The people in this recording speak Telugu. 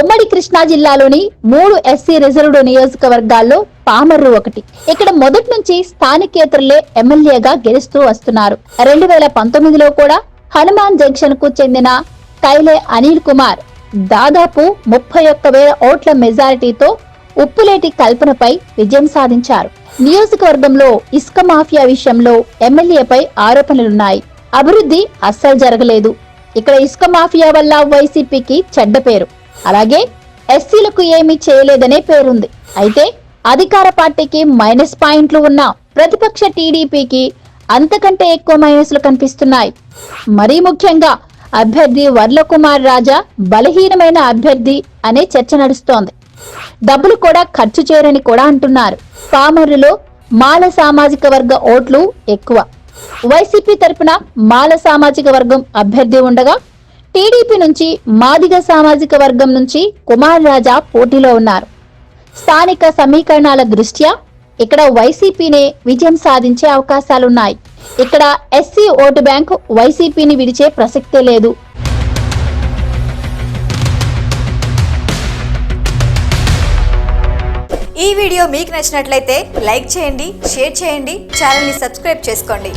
ఉమ్మడి కృష్ణా జిల్లాలోని మూడు ఎస్సీ రిజర్వ్డ్ నియోజకవర్గాల్లో పామర్రు ఒకటి. ఇక్కడ మొదటి నుంచి స్థానికేతరులే ఎమ్మెల్యేగా గెలుస్తూ వస్తున్నారు. రెండు వేల పంతొమ్మిదిలో కూడా హనుమాన్ జంక్షన్కు చెందిన కైలే అనిల్ కుమార్ దాదాపు ముప్పై ఒక్క వేల ఓట్ల మెజారిటీతో ఉప్పులేటి కల్పనపై విజయం సాధించారు. నియోజకవర్గంలో ఇసుక మాఫియా విషయంలో ఎమ్మెల్యేపై ఆరోపణలున్నాయి. అభివృద్ధి అస్సలు జరగలేదు. ఇక్కడ ఇసుక మాఫియా వల్ల వైసీపీకి చెడ్డ పేరు. అలాగే ఎస్సీలకు ఏమీ చేయలేదనే పేరుంది. అయితే అధికార పార్టీకి మైనస్ పాయింట్లు ఉన్న ప్రతిపక్ష టీడీపీకి అంతకంటే ఎక్కువ మైనస్లు కనిపిస్తున్నాయి. మరీ ముఖ్యంగా అభ్యర్థి వర్లకుమార్ రాజా బలహీనమైన అభ్యర్థి అనే చర్చ నడుస్తోంది. డబ్బులు కూడా ఖర్చు చేయరని కూడా అంటున్నారు. పామరులో మాల సామాజిక వర్గ ఓట్లు ఎక్కువ. వైసీపీ తరపున మాల సామాజిక వర్గం అభ్యర్థి ఉండగా టీడీపీ నుంచి మాదిగ సామాజిక వర్గం నుంచి కుమార్ రాజా పోటీలో ఉన్నారు. స్థానిక సమీకరణాల దృష్ట్యా ఇక్కడ వైసీపీనే విజయం సాధించే అవకాశాలున్నాయి. ఇక్కడ ఎస్సీ ఓటు బ్యాంక్ వైసీపీని విడిచే ప్రసక్తే లేదు. ఈ వీడియో మీకు నచ్చినట్లయితే లైక్ చేయండి షేర్ చేయండి ఛానల్ని సబ్స్క్రైబ్ చేసుకోండి.